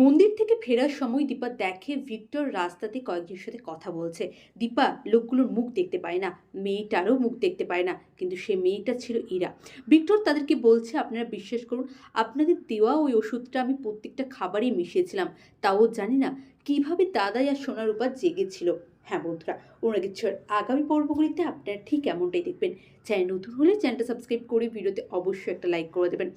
মন্দির থেকে ফেরার সময় দীপা দেখে ভিক্টর রাস্তাতে কয়েকজনের সাথে কথা বলছে। দীপা লোকগুলোর মুখ দেখতে পায় না, মেয়েটারও মুখ দেখতে পায় না, কিন্তু সে মেয়েটা ছিল ইরা। ভিক্টর তাদেরকে বলছে, আপনারা বিশ্বাস করুন, আপনাদের দেওয়া ওই ওষুধটা আমি প্রত্যেকটা খাবারেই মিশিয়েছিলাম, তাও জানি না কীভাবে দাদাই আর সোনার উপর জেগেছিল। হ্যাঁ বন্ধুরা ওনাগেশ্বর আগামী পর্বগুলিতে আপনারা ঠিক এমনটাই দেখবেন। চ্যানেল নতুন হলে চ্যানেলটা সাবস্ক্রাইব করে ভিডিওতে অবশ্যই একটা লাইক করে দেবেন।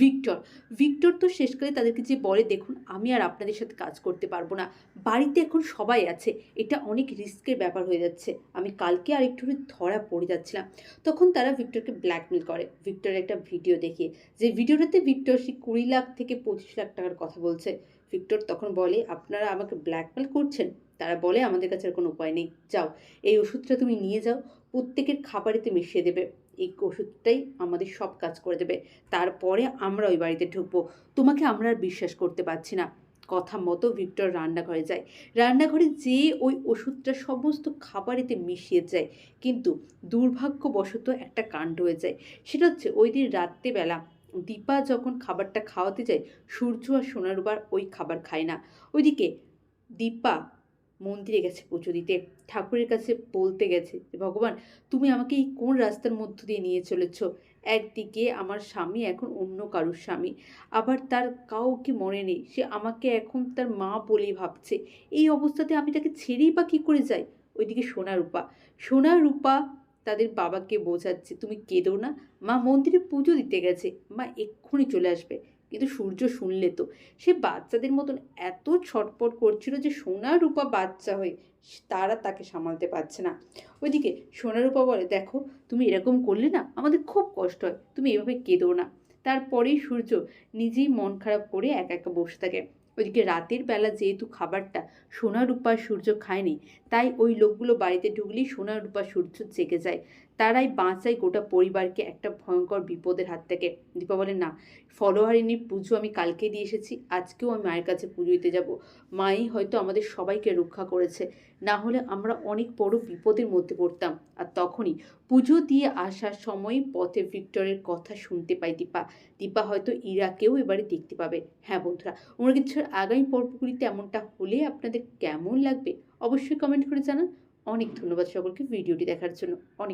ভিক্টর ভিক্টর তো শেষকালে তাদেরকে যে বলে, দেখুন, আমি আর আপনাদের সাথে কাজ করতে পারব না। বাড়িতে এখন সবাই আছে। এটা অনেক রিস্কের ব্যাপার হয়ে যাচ্ছে। আমি কালকে আর একটু ধরা পড়ে যাচ্ছিলাম। তখন তারা ভিক্টরকে ব্ল্যাকমেল করে। ভিক্টরের একটা ভিডিও দেখিয়ে যে ভিডিওটাতে ভিক্টর সে কুড়ি লাখ থেকে পঁচিশ লাখ টাকার কথা বলছে। ভিক্টর তখন বলে, আপনারা আমাকে ব্ল্যাকমেল করছেন? তারা বলে, আমাদের কাছে আর কোনো উপায় নেই। যাও, এই ওষুধটা তুমি নিয়ে যাও। প্রত্যেকের খাবারেতে মিশিয়ে দেবে। এই ওষুধটাই আমাদের সব কাজ করে দেবে। তারপরে আমরা ওই বাড়িতে ঢুকবো। তোমাকে আমরা আর বিশ্বাস করতে পারছি না। কথা মতো ভিক্টর রান্নাঘরে যায়। রান্নাঘরে যেয়ে ওই ওষুধটা সমস্ত খাবারেতে মিশিয়ে যায়। কিন্তু দুর্ভাগ্যবশত একটা কাণ্ড হয়ে যায়। সেটা হচ্ছে ওই দিন রাত্রেবেলা দীপা যখন খাবারটা খাওয়াতে যায়, সূর্য আর সোনারুবার ওই খাবার খায় না। ওইদিকে দীপা মন্দিরে গেছে পুজো দিতে, ঠাকুরের কাছে বলতে গেছে যে, ভগবান, তুমি আমাকে এই কোন রাস্তার মধ্য দিয়ে নিয়ে চলেছ? একদিকে আমার স্বামী, এখন অন্য কারুর স্বামী। আবার তার কাউকে মনে নেই। সে আমাকে এখন তার মা বলেই ভাবছে। এই অবস্থাতে আমি তাকে ছেড়েই বা কী করে যাই? ওইদিকে সোনা রূপা সোনা রূপা তাদের বাবাকে বোঝাচ্ছে, তুমি কেঁদো না। মা মন্দিরে পুজো দিতে গেছে। মা এক্ষুনি চলে আসবে। কিন্তু সূর্য শুনলে তো। সে বাচ্চাদের মতন এত ছটপট করছিল যে সোনা রূপা বাচ্চা হয়ে তারা তাকে সামালতে পারছে না। ওইদিকে সোনা রূপা বলে, দেখো, তুমি এরকম করলে না আমাদের খুব কষ্ট হয়, তুমি এভাবে কেঁদো না। তারপরেই সূর্য নিজেই মন খারাপ করে একা একা বসে থাকে। ওইদিকে রাতের বেলা যেহেতু খাবারটা সোনা রূপা সূর্য খায়নি, তাই ওই লোকগুলো বাড়িতে ঢুকলেই সোনা রূপা সূর্য জেগে যায়। তারাই বাঁচায় গোটা পরিবারকে একটা ভয়ঙ্কর বিপদের হাত থেকে। দীপা বলে না ফলোহারিণীর পুজো আমি কালকে দিয়ে এসেছি, আজকেও আমি মায়ের কাছে পুজো দিতে যাব। মাই হয়তো আমাদের সবাইকে রক্ষা করেছে। না হলে আমরা অনেক বড় বিপদের মধ্যে পড়তাম। আর তখনই পুজো দিয়ে আসার সময় পথে ভিক্টরের কথা শুনতে পাই দীপা। দীপা হয়তো ইরাকেও এবারে দেখতে পাবে। হ্যাঁ বন্ধুরা কিছু আগামী পর্বগুলিতে এমনটা হলে আপনাদের কেমন লাগবে অবশ্যই কমেন্ট করে জানান। অনেক ধন্যবাদ সকলকে ভিডিওটি দেখার জন্য। অনেক